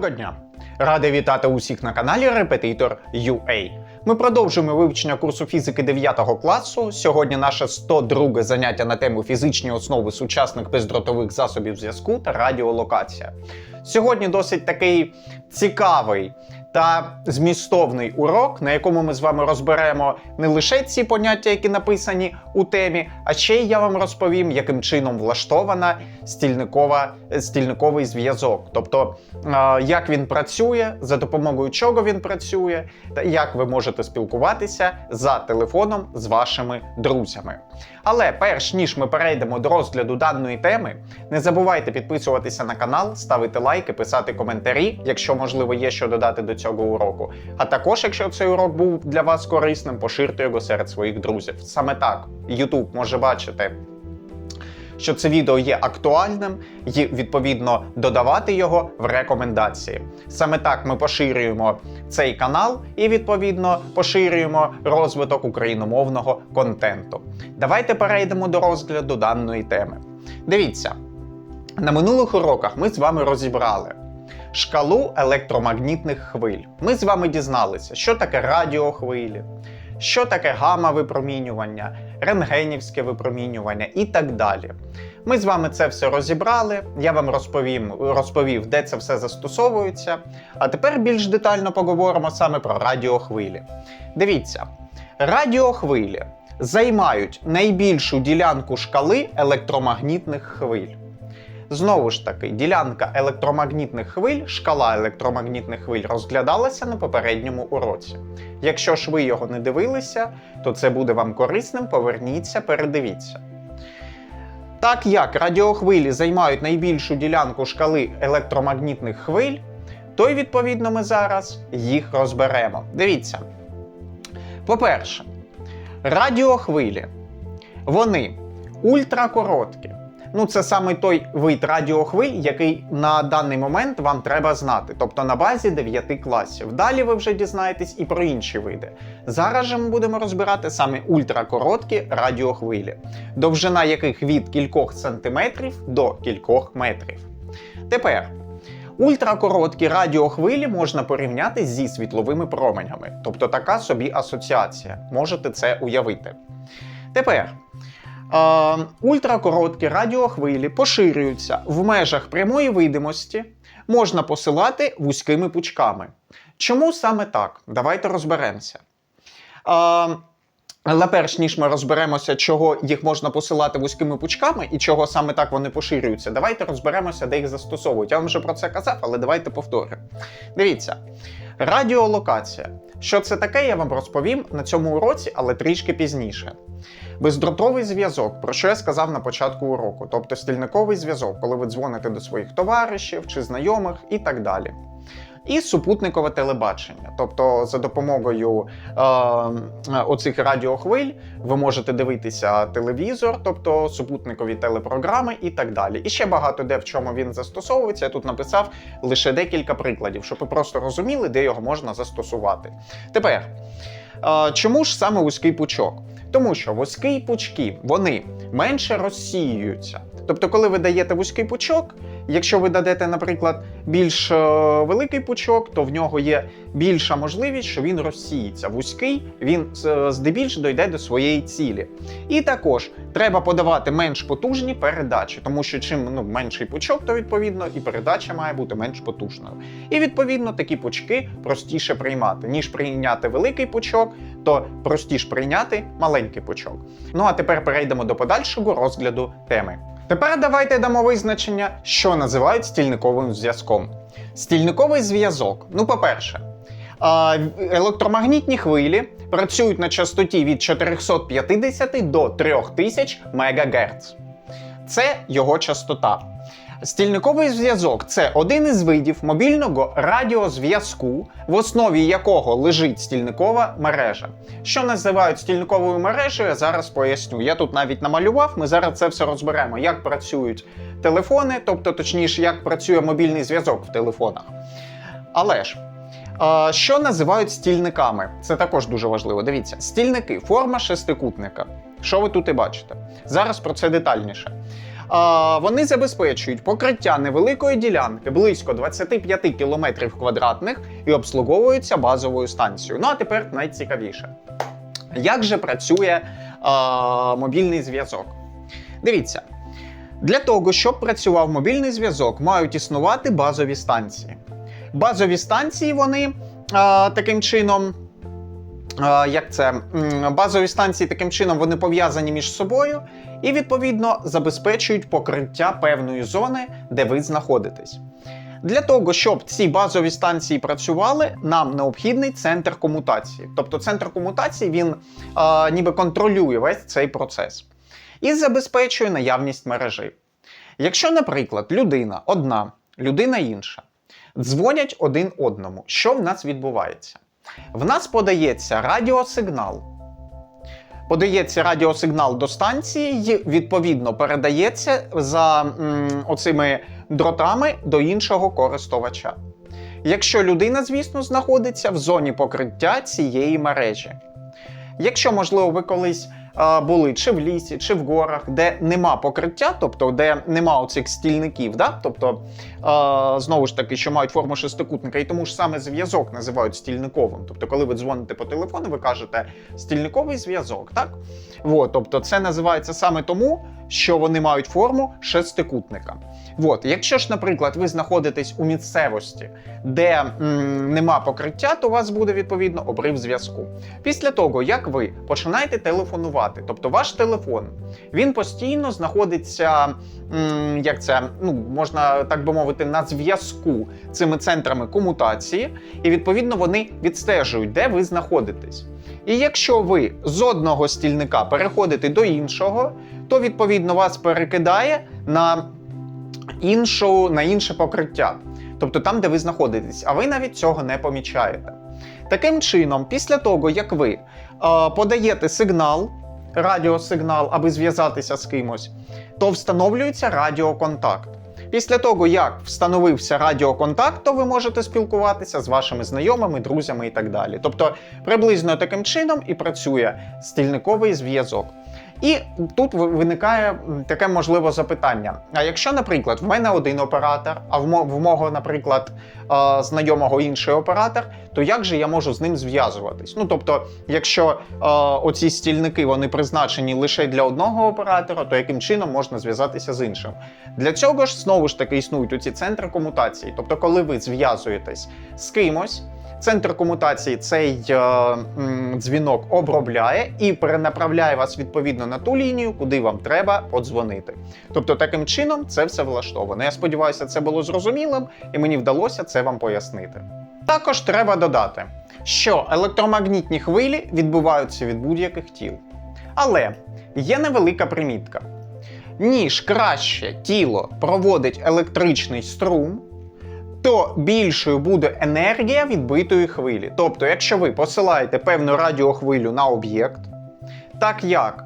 Доброго дня! Радий вітати усіх на каналі Репетитор UA. Ми продовжуємо вивчення курсу фізики 9 класу. Сьогодні наше 102 заняття на тему фізичні основи сучасних бездротових засобів зв'язку та радіолокація. Сьогодні досить такий цікавий та змістовний урок, на якому ми з вами розберемо не лише ці поняття, які написані у темі, а ще й я вам розповім, яким чином влаштована стільникова, стільниковий зв'язок. Тобто, як він працює, за допомогою чого він працює, та як ви можете спілкуватися за телефоном з вашими друзями. Але перш ніж ми перейдемо до розгляду даної теми, не забувайте підписуватися на канал, ставити лайки, писати коментарі, якщо можливо є що додати до цього уроку. А також, якщо цей урок був для вас корисним, поширте його серед своїх друзів. Саме так YouTube може бачити. Що це відео є актуальним, і відповідно додавати його в рекомендації. Саме так ми поширюємо цей канал і відповідно поширюємо розвиток україномовного контенту. Давайте перейдемо до розгляду даної теми. Дивіться, на минулих уроках ми з вами розібрали шкалу електромагнітних хвиль. Ми з вами дізналися, що таке радіохвилі, що таке гамма-випромінювання, рентгенівське випромінювання і так далі. Ми з вами це все розібрали. Я вам розповім, розповів, де це все застосовується. А тепер більш детально поговоримо саме про радіохвилі. Дивіться, радіохвилі займають найбільшу ділянку шкали електромагнітних хвиль. Знову ж таки, ділянка електромагнітних хвиль, шкала електромагнітних хвиль розглядалася на попередньому уроці. Якщо ж ви його не дивилися, то це буде вам корисним. Поверніться, передивіться. Так як радіохвилі займають найбільшу ділянку шкали електромагнітних хвиль, то й відповідно ми зараз їх розберемо. Дивіться. По-перше, радіохвилі вони ультракороткі. Ну, це саме той вид радіохвиль, який на даний момент вам треба знати, тобто на базі 9 класів. Далі ви вже дізнаєтесь і про інші види. Зараз же ми будемо розбирати саме ультракороткі радіохвилі, довжина яких від кількох сантиметрів до кількох метрів. Тепер. Ультракороткі радіохвилі можна порівняти зі світловими променями, тобто така собі асоціація. Можете це уявити. Тепер е, ультракороткі радіохвилі поширюються в межах прямої видимості, можна посилати вузькими пучками. Чому саме так? Давайте розберемося. Е, але перш ніж ми розберемося, чого їх можна посилати вузькими пучками і чого саме так вони поширюються, давайте розберемося, де їх застосовують. Я вам вже про це казав, але давайте повторю. Дивіться, радіолокація. Що це таке, я вам розповім на цьому уроці, але трішки пізніше. Бездротовий зв'язок, про що я сказав на початку уроку, тобто стільниковий зв'язок, коли ви дзвоните до своїх товаришів чи знайомих і так далі. І супутникове телебачення. Тобто, за допомогою е, оцих радіохвиль ви можете дивитися телевізор, тобто супутникові телепрограми і так далі. І ще багато де в чому він застосовується. Я тут написав лише декілька прикладів, щоб ви просто розуміли, де його можна застосувати. Тепер, е, чому ж саме вузький пучок? Тому що вузькі пучки вони менше розсіюються. Тобто, коли ви даєте вузький пучок, якщо ви дадете, наприклад, більш е, великий пучок, то в нього є більша можливість, що він розсіється. Вузький він е, здебільш дойде до своєї цілі. І також треба подавати менш потужні передачі, тому що чим ну, менший пучок, то відповідно і передача має бути менш потужною. І відповідно такі пучки простіше приймати, ніж прийняти великий пучок, то простіше прийняти маленький пучок. Ну а тепер перейдемо до подальшого розгляду теми. Тепер давайте дамо визначення, що називають стільниковим зв'язком. Стільниковий зв'язок. Ну, по-перше, електромагнітні хвилі працюють на частоті від 450 до 3000 МГц. Це його частота. Стільниковий зв'язок це один із видів мобільного радіозв'язку, в основі якого лежить стільникова мережа. Що називають стільниковою мережею, я зараз поясню. Я тут навіть намалював, ми зараз це все розберемо, як працюють телефони, тобто, точніше, як працює мобільний зв'язок в телефонах. Але ж. Що називають стільниками? Це також дуже важливо. Дивіться, стільники форма шестикутника. Що ви тут і бачите? Зараз про це детальніше. Вони забезпечують покриття невеликої ділянки близько 25 км квадратних і обслуговуються базовою станцією. Ну а тепер найцікавіше. Як же працює а, мобільний зв'язок? Дивіться, для того, щоб працював мобільний зв'язок, мають існувати базові станції. Базові станції вони а, таким чином. Як це базові станції таким чином вони пов'язані між собою і відповідно забезпечують покриття певної зони, де ви знаходитесь. Для того, щоб ці базові станції працювали, нам необхідний центр комутації. Тобто центр комутації він а, ніби контролює весь цей процес і забезпечує наявність мережі. Якщо, наприклад, людина одна, людина інша, дзвонять один одному, що в нас відбувається? В нас подається радіосигнал. Подається радіосигнал до станції, і відповідно передається за м, оцими дротами до іншого користувача. Якщо людина, звісно, знаходиться в зоні покриття цієї мережі. Якщо, можливо, ви колись були чи в лісі, чи в горах, де нема покриття, тобто де нема оцих стільників, да? тобто знову ж таки, що мають форму шестикутника, і тому ж саме зв'язок називають стільниковим. Тобто, коли ви дзвоните по телефону, ви кажете стільниковий зв'язок, так? От, тобто, це називається саме тому, що вони мають форму шестикутника. От, якщо ж, наприклад, ви знаходитесь у місцевості, де м, нема покриття, то у вас буде відповідно обрив зв'язку. Після того, як ви починаєте телефонувати, тобто ваш телефон, він постійно знаходиться, як це ну можна так би мовити, на зв'язку цими центрами комутації, і відповідно вони відстежують, де ви знаходитесь. І якщо ви з одного стільника переходите до іншого, то відповідно вас перекидає на іншу, на інше покриття, тобто там, де ви знаходитесь, а ви навіть цього не помічаєте. Таким чином, після того, як ви е, подаєте сигнал, радіосигнал, аби зв'язатися з кимось, то встановлюється радіоконтакт. Після того, як встановився радіоконтакт, то ви можете спілкуватися з вашими знайомими, друзями і так далі. Тобто, приблизно таким чином і працює стільниковий зв'язок. І тут виникає таке можливе запитання: а якщо, наприклад, в мене один оператор, а в мого, наприклад, знайомого інший оператор, то як же я можу з ним зв'язуватись? Ну тобто, якщо оці стільники вони призначені лише для одного оператора, то яким чином можна зв'язатися з іншим? Для цього ж знову ж таки існують оці центри комутації. Тобто, коли ви зв'язуєтесь з кимось. Центр комутації цей е, м, дзвінок обробляє і перенаправляє вас відповідно на ту лінію, куди вам треба подзвонити. Тобто, таким чином це все влаштовано. Я сподіваюся, це було зрозумілим, і мені вдалося це вам пояснити. Також треба додати, що електромагнітні хвилі відбуваються від будь-яких тіл. Але є невелика примітка. Ніж краще тіло проводить електричний струм, то більшою буде енергія відбитої хвилі. Тобто, якщо ви посилаєте певну радіохвилю на об'єкт, так як,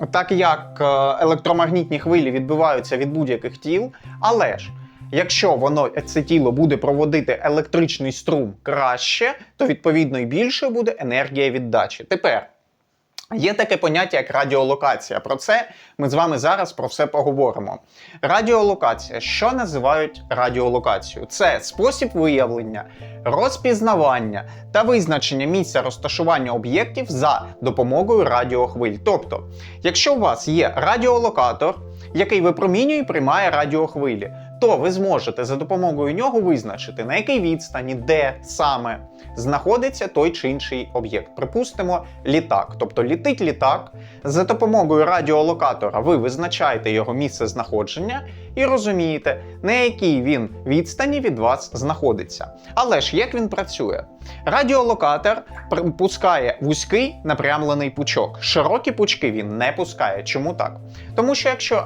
е, так як е, електромагнітні хвилі відбиваються від будь-яких тіл, але ж якщо воно це тіло буде проводити електричний струм краще, то відповідно і більшою буде енергія віддачі. Тепер. Є таке поняття, як радіолокація. Про це ми з вами зараз про все поговоримо. Радіолокація. Що називають радіолокацією? Це спосіб виявлення, розпізнавання та визначення місця розташування об'єктів за допомогою радіохвиль. Тобто, якщо у вас є радіолокатор, який випромінює і приймає радіохвилі, то ви зможете за допомогою нього визначити, на якій відстані, де саме знаходиться той чи інший об'єкт. Припустимо, літак. Тобто літить літак. За допомогою радіолокатора ви визначаєте його місце знаходження і розумієте, на якій він відстані від вас знаходиться. Але ж як він працює? Радіолокатор пускає вузький напрямлений пучок. Широкі пучки він не пускає. Чому так? Тому що якщо,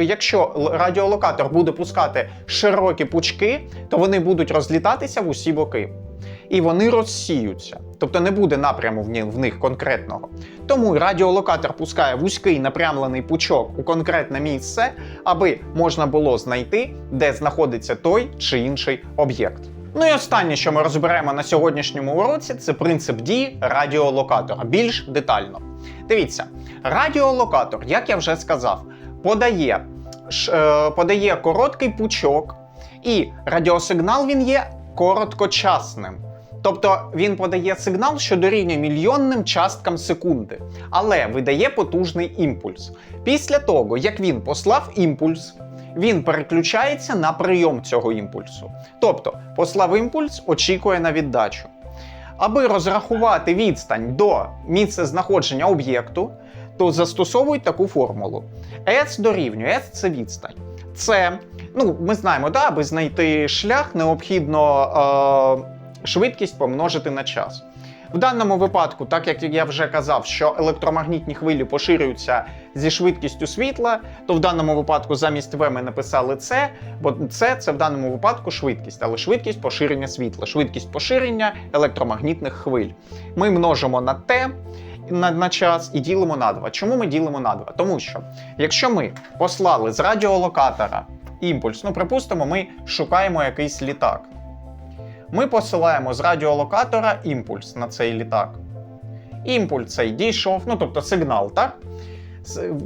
якщо радіолокатор буде пускати широкі пучки, то вони будуть розлітатися в усі боки. І вони розсіються, тобто не буде напряму в них конкретного. Тому радіолокатор пускає вузький напрямлений пучок у конкретне місце, аби можна було знайти, де знаходиться той чи інший об'єкт. Ну і останнє, що ми розберемо на сьогоднішньому уроці, це принцип дії радіолокатора більш детально. Дивіться, радіолокатор, як я вже сказав, подає, ш- е, подає короткий пучок, і радіосигнал він є короткочасним. Тобто він подає сигнал, що дорівнює мільйонним часткам секунди, але видає потужний імпульс. Після того, як він послав імпульс, він переключається на прийом цього імпульсу. Тобто, послав імпульс, очікує на віддачу. Аби розрахувати відстань до місця знаходження об'єкту, то застосовують таку формулу. S дорівнює S це відстань. Це, ну, ми знаємо, да, аби знайти шлях, необхідно е, швидкість помножити на час. В даному випадку, так як я вже казав, що електромагнітні хвилі поширюються зі швидкістю світла, то в даному випадку замість V ми написали це, бо це це в даному випадку швидкість, але швидкість поширення світла, швидкість поширення електромагнітних хвиль. Ми множимо на T на, на час і ділимо на 2. Чому ми ділимо на 2? Тому що якщо ми послали з радіолокатора імпульс, ну припустимо, ми шукаємо якийсь літак. Ми посилаємо з радіолокатора імпульс на цей літак. Імпульс цей дійшов, ну тобто сигнал, так?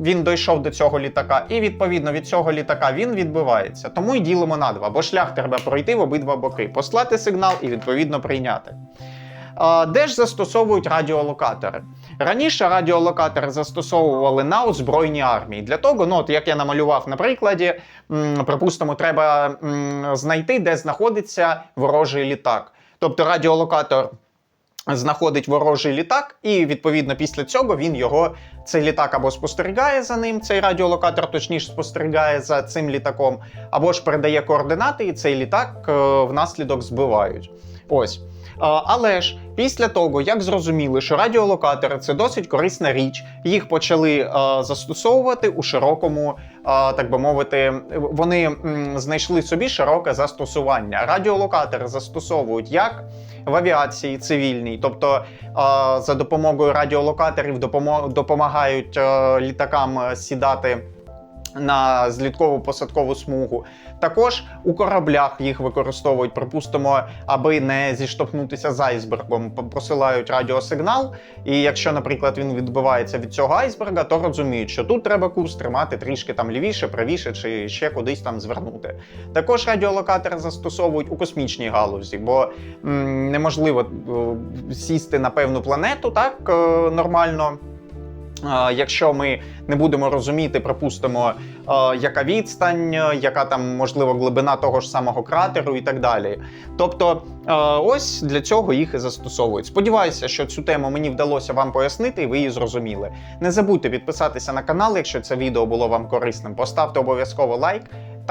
Він дійшов до цього літака, і відповідно від цього літака він відбивається. Тому й ділимо на два, бо шлях треба пройти в обидва боки, послати сигнал і відповідно прийняти. Де ж застосовують радіолокатори? Раніше радіолокатори застосовували на озброєній армії. Для того, ну от як я намалював на прикладі, припустимо, треба знайти, де знаходиться ворожий літак. Тобто радіолокатор знаходить ворожий літак, і відповідно після цього він його цей літак або спостерігає за ним, цей радіолокатор точніше спостерігає за цим літаком, або ж передає координати, і цей літак е, внаслідок збивають. Ось. Але ж після того, як зрозуміли, що радіолокатори це досить корисна річ, їх почали застосовувати у широкому, так би мовити, вони знайшли собі широке застосування. Радіолокатори застосовують як в авіації цивільній, тобто за допомогою радіолокаторів допомагають літакам сідати на зліткову посадкову смугу. Також у кораблях їх використовують, припустимо, аби не зіштовхнутися з айсбергом. п- Посилають радіосигнал, і якщо, наприклад, він відбивається від цього айсберга, то розуміють, що тут треба курс тримати трішки там лівіше, правіше чи ще кудись там звернути. Також радіолокатори застосовують у космічній галузі, бо м, неможливо сісти на певну планету так е, нормально. Якщо ми не будемо розуміти, припустимо, яка відстань, яка там можливо глибина того ж самого кратеру і так далі. Тобто, ось для цього їх і застосовують. Сподіваюся, що цю тему мені вдалося вам пояснити, і ви її зрозуміли. Не забудьте підписатися на канал, якщо це відео було вам корисним. Поставте обов'язково лайк.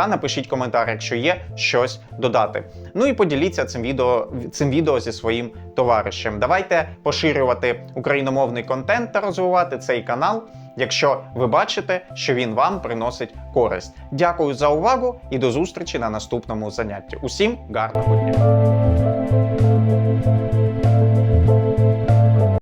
Та напишіть коментар, якщо є щось додати. Ну і поділіться цим відео, цим відео зі своїм товаришем. Давайте поширювати україномовний контент та розвивати цей канал, якщо ви бачите, що він вам приносить користь. Дякую за увагу і до зустрічі на наступному занятті. Усім гарного дня!